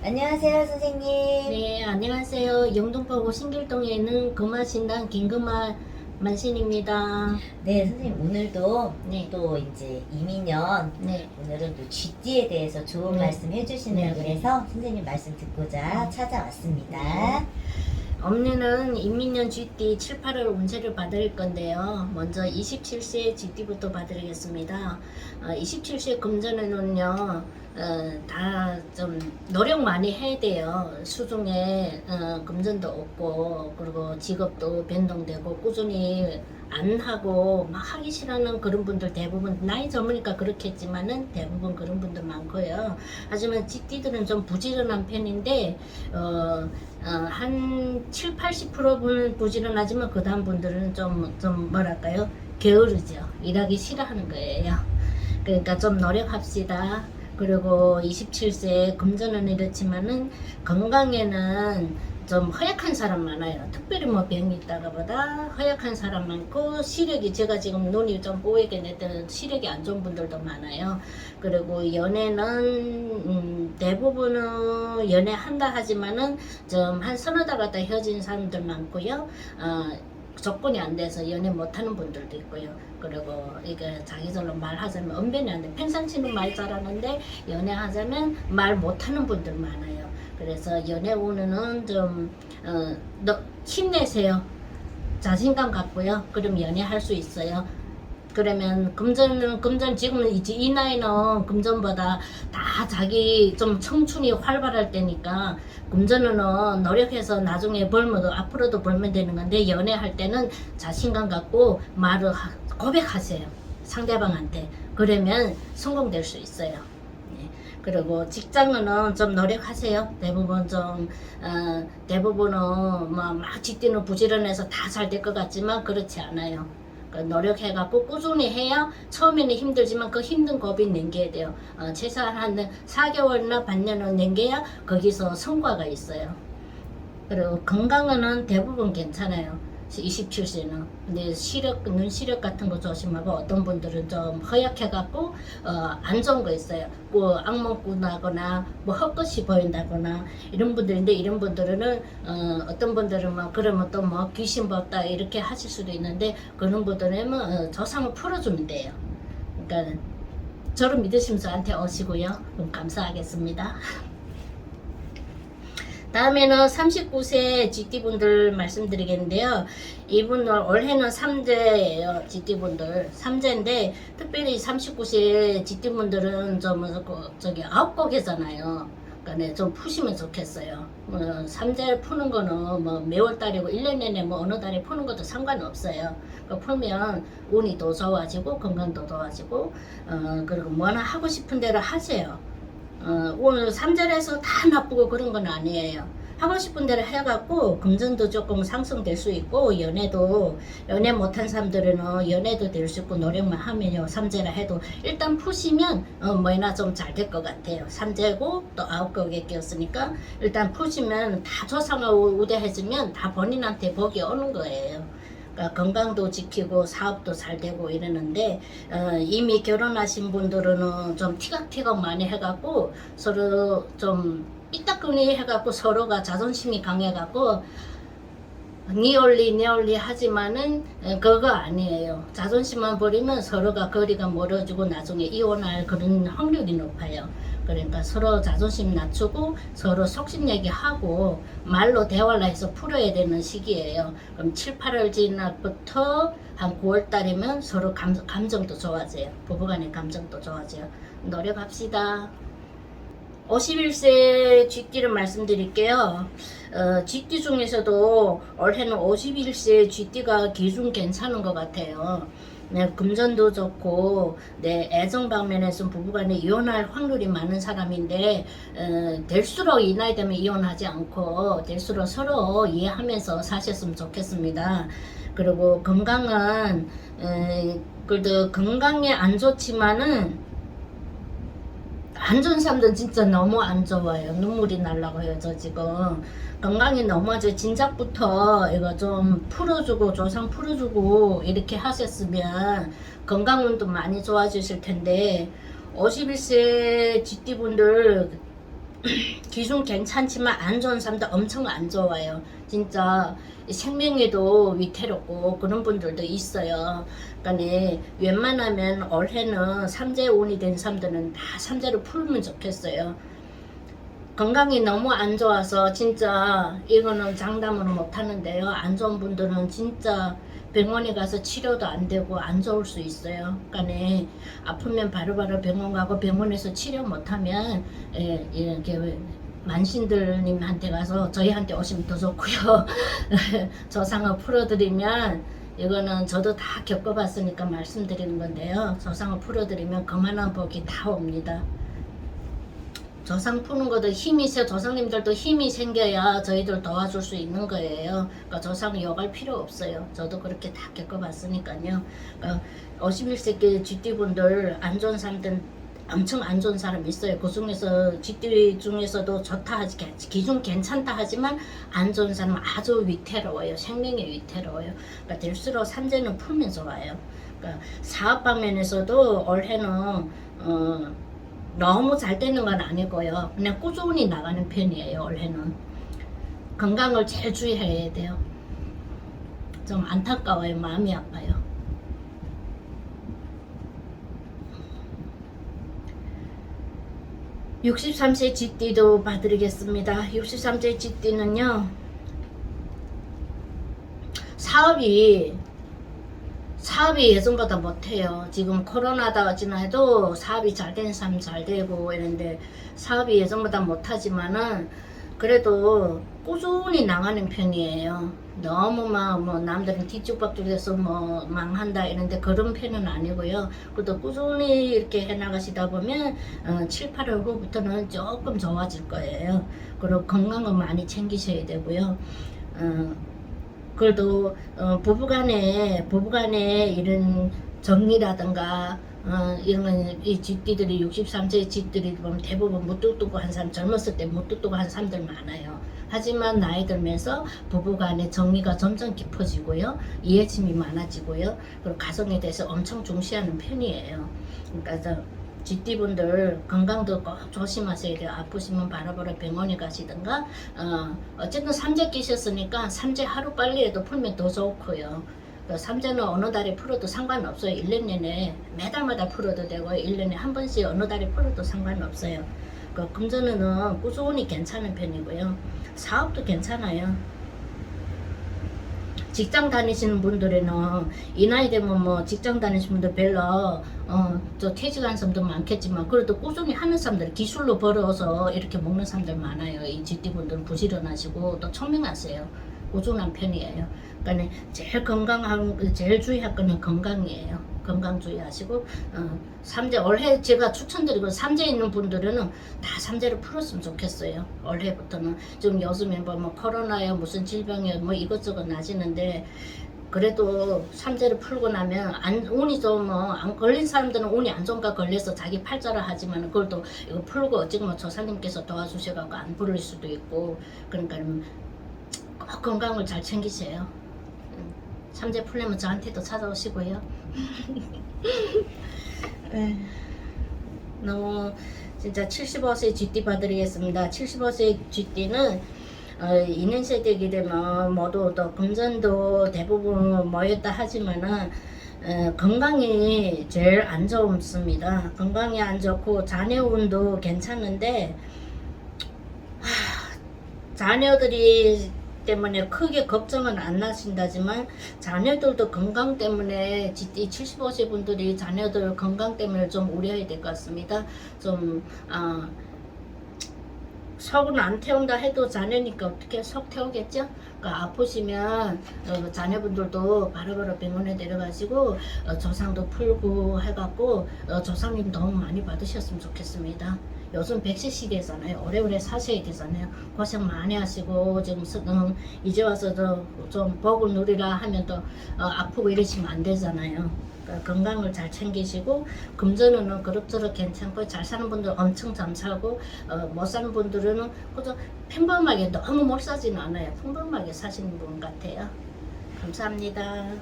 안녕하세요, 선생님. 네, 안녕하세요. 영동포구 신길동에 있는 금화신당 김금화 만신입니다. 네, 선생님 오늘도 네. 또 이제 이민년 네, 오늘은 또 GD에 대해서 좋은 네. 말씀 해주신다고 네. 해서 선생님 말씀 듣고자 찾아왔습니다. 엄니는 인민년 GT 7, 8월 운세를 받을 건데요. 먼저 27세 GT부터 받으겠습니다. 어, 27세 금전에는요, 어, 다좀 노력 많이 해야 돼요. 수중에 어, 금전도 없고, 그리고 직업도 변동되고, 꾸준히 안 하고 막 하기 싫어하는 그런 분들 대부분 나이 젊으니까 그렇겠지만은 대부분 그런 분들 많고요. 하지만 GT들은 좀 부지런한 편인데 어, 어, 한 7, 80%분 부지런하지만 그 다음 분들은 좀, 좀 뭐랄까요? 게으르죠. 일하기 싫어하는 거예요. 그러니까 좀 노력합시다. 그리고 27세 금전은 이렇지만은 건강에는 좀 허약한 사람 많아요. 특별히 뭐 병이 있다가 보다 허약한 사람 많고 시력이 제가 지금 눈이 좀 뽀얗게 냈던 시력이 안 좋은 분들도 많아요. 그리고 연애는 음, 대부분은 연애한다 하지만은 좀 한 서너 달 갔다 헤어진 사람들 많고요. 어, 조건이 안 돼서 연애 못하는 분들도 있고요. 그리고 이게 자기들로 말하자면 언변이 안 돼. 평상시는 말 잘하는데 연애하자면 말 못하는 분들 많아요. 그래서 연애 운은 좀 어, 너, 힘내세요. 자신감 갖고요. 그럼 연애할 수 있어요. 그러면 금전은 금전 지금은 이제 이 나이는 금전보다 다 자기 좀 청춘이 활발할 때니까 금전은 노력해서 나중에 벌면 앞으로도 벌면 되는 건데 연애할 때는 자신감 갖고 말을 하- 고백하세요 상대방한테 그러면 성공될 수 있어요. 예. 그리고 직장은 좀 노력하세요. 대부분 좀 어, 대부분은 뭐막 직디는 부지런해서 다 잘 될 것 같지만 그렇지 않아요. 그 노력해갖고 꾸준히 해야 처음에는 힘들지만 그 힘든 고비 넘겨야 돼요. 어, 최소한 한 4개월이나 반년은 넘겨야 거기서 성과가 있어요. 그리고 건강은 대부분 괜찮아요. 27세는. 근데 시력, 눈 시력 같은 거 조심하고 어떤 분들은 좀 허약해 갖고 어, 안 좋은 거 있어요. 뭐 악몽 꾸 나거나 뭐 헛것이 보인다거나 이런 분들인데 이런 분들은 어, 어떤 분들은 뭐 그러면 또 뭐 귀신 봤다 이렇게 하실 수도 있는데 그런 분들은 어, 조상을 풀어주면 돼요. 그러니까 저를 믿으시면서 저한테 오시고요. 그럼 감사하겠습니다. 다음에는 39세 GT분들 말씀드리겠는데요. 이분들 올해는 3제예요. GT분들 3제인데 특별히 39세 GT분들은 좀 그, 저기 아홉 곡이잖아요. 그러니까 좀 푸시면 좋겠어요. 뭐 3제 푸는 거는 뭐 매월 달이고 1년 내내 뭐 어느 달에 푸는 것도 상관없어요. 그 풀면 운이 더 좋아지고 건강도 좋아지고 어 그리고 뭐나 하고 싶은 대로 하세요. 어, 오늘 삼절에서 다 나쁘고 그런 건 아니에요. 하고 싶은 대로 해갖고 금전도 조금 상승될 수 있고 연애도 연애 못한 사람들은 어, 연애도 될 수 있고 노력만 하면요 삼재라 해도 일단 푸시면 어, 뭐나 좀 잘 될 것 같아요. 삼재고 또 아홉 곡에 끼었으니까 일단 푸시면 다 조상을 우대해주면 다 본인한테 복이 오는 거예요. 그러니까 건강도 지키고 사업도 잘 되고 이러는데 어, 이미 결혼하신 분들은 어, 좀 티각티각 많이 해갖고 서로 좀 삐딱거리 해갖고 서로가 자존심이 강해갖고 니올리 니올리 하지만은 에, 그거 아니에요. 자존심만 버리면 서로가 거리가 멀어지고 나중에 이혼할 그런 확률이 높아요. 그러니까 서로 자존심 낮추고 서로 속심 얘기하고 말로 대화를 해서 풀어야 되는 시기예요. 그럼 7, 8월 지나부터 한 9월 달이면 서로 감, 감정도 좋아져요. 부부간의 감정도 좋아져요. 노력합시다. 51세 쥐띠를 말씀드릴게요. 어, 쥐띠 중에서도 올해는 51세 쥐띠가 기준 괜찮은 것 같아요. 네, 금전도 좋고, 네, 애정 방면에서 부부간에 이혼할 확률이 많은 사람인데, 어, 될수록 이 나이 되면 이혼하지 않고, 될수록 서로 이해하면서 사셨으면 좋겠습니다. 그리고 건강은, 에, 그래도 건강에 안 좋지만은, 안 좋은 사람들은 진짜 너무 안 좋아요. 눈물이 날라고 해요, 저 지금. 건강이 너무 안 좋아요. 진작부터 이거 좀 풀어주고, 조상 풀어주고, 이렇게 하셨으면 건강운도 많이 좋아지실 텐데, 51세 GT분들 기준 괜찮지만 안 좋은 사람들 엄청 안 좋아요. 진짜 생명에도 위태롭고 그런 분들도 있어요. 그러니까 웬만하면 올해는 삼재운이 된 사람들은 다 삼재를 풀면 좋겠어요. 건강이 너무 안 좋아서 진짜 이거는 장담은 못 하는데요. 안 좋은 분들은 진짜 병원에 가서 치료도 안 되고 안 좋을 수 있어요. 그러니까 아프면 바로바로 병원 가고 병원에서 치료 못하면 예, 이렇게 만신들님한테 가서 저희한테 오시면 더 좋고요. 저 상을 풀어드리면 이거는 저도 다 겪어봤으니까 말씀드리는 건데요. 저 상을 풀어드리면 그만한 복이 다 옵니다. 저상 푸는 것도 힘이 있어 조상님들도 힘이 생겨야 저희들 도와줄 수 있는 거예요. 그러니까 저상 요갈 필요 없어요. 저도 그렇게 다 겪어봤으니까요. 그러니까 51세기 GT분들 안 좋은 사람들 엄청 안 좋은 사람 있어요. 그 중에서 GT 중에서도 좋다 하지 기준 괜찮다 하지만 안 좋은 사람은 아주 위태로워요. 생명이 위태로워요. 그러니까 될수록 삼재는 풀면 좋아요. 그러니까 사업 방면에서도 올해는 어, 너무 잘 되는 건 아니고요. 그냥 꾸준히 나가는 편이에요. 올해는 건강을 제일 주의해야 돼요. 좀 안타까워요. 마음이 아파요. (63세) GT도 봐드리겠습니다 (63세) GT는요 사업이 사업이 예전보다 못해요. 지금 코로나다 지나도 사업이 잘 되는 사람 잘 되고 이런데 사업이 예전보다 못하지만은 그래도 꾸준히 나가는 편이에요. 너무 막 뭐 남들은 뒤죽박죽해서 뭐 망한다 이런데 그런 편은 아니고요. 그래도 꾸준히 이렇게 해나가시다 보면 어, 7, 8월 후부터는 조금 좋아질 거예요. 그리고 건강은 많이 챙기셔야 되고요. 어, 그래도 어, 부부간에 부부간에 이런 정리라든가 어, 이런 건이 집디들이 63세 집들이 보면 대부분 무뚝뚝한 한 사람 젊었을 때 무뚝뚝한 사람들 많아요. 하지만 나이 들면서 부부간의 정리가 점점 깊어지고요. 이해심이 많아지고요. 그리고 가정에 대해서 엄청 중시하는 편이에요. 그러니까 저 GT분들 건강도 꼭 조심하셔야 돼요. 아프시면 바로바로 병원에 가시든가 어, 어쨌든 삼재 끼셨으니까 삼재 하루 빨리 해도 풀면 더 좋고요. 그 삼재는 어느 달에 풀어도 상관없어요. 1년 내내 매달마다 풀어도 되고 1년에 한 번씩 어느 달에 풀어도 상관없어요. 그 금전은 꾸준히 괜찮은 편이고요. 사업도 괜찮아요. 직장 다니시는 분들에는 이 나이 되면 뭐 직장 다니시는 분들 별로 어저 퇴직한 사람도 많겠지만 그래도 꾸준히 하는 사람들 기술로 벌어서 이렇게 먹는 사람들 많아요. 이 GT 분들은 부지런하시고 또聰明하세요. 꾸준한 편이에요. 그러니까 제일 건강한 제일 주의할 거는 건강이에요. 건강 주의하시고 어, 삼재 올해 제가 추천드리고 삼재 있는 분들은 다 삼재를 풀었으면 좋겠어요. 올해부터는 지금 요즘에 뭐, 뭐 코로나야 무슨 질병이야 뭐 이것저것 나지는데 그래도 삼재를 풀고 나면 안 운이 좀뭐안 걸린 사람들은 운이 안 좋은가 걸려서 자기 팔자를 하지만 그걸 또 이거 풀고 어찌 뭐 조사님께서 도와주셔갖고 안 풀릴 수도 있고 그러니까 꼭 건강을 잘 챙기세요. 음, 삼재 풀려면 저한테도 찾아오시고요. 네. 너무 진짜 75세 GT 봐드리겠습니다. 75세 GT는 어, 2년 세대이기 되면 모두 또 금전도 대부분 모였다 하지만은 어, 건강이 제일 안 좋습니다. 건강이 안 좋고 자녀 운도 괜찮은데 하, 자녀들이 때문에 크게 걱정은 안 나신다지만 자녀들도 건강 때문에 GT 75세 분들이 자녀들 건강 때문에 좀 우려해야 될 것 같습니다. 좀 아, 속은 안 태운다 해도 자녀니까 어떻게 속 태우겠죠? 그러니까 아프시면 어, 자녀분들도 바로바로 병원에 내려가시고 어, 조상도 풀고 해갖고 어, 조상님 도움 많이 받으셨으면 좋겠습니다. 요즘 100세 시대잖아요. 오래오래 사셔야 되잖아요. 고생 많이 하시고 지금 스- 음, 이제 와서 도좀 복을 누리라 하면 또 어, 아프고 이러시면 안 되잖아요. 그러니까 건강을 잘 챙기시고 금전은 그럭저럭 괜찮고 잘 사는 분들 엄청 잘 사고 어, 못 사는 분들은 그저 평범하게 너무 못 사지는 않아요. 평범하게 사시는 분 같아요. 감사합니다.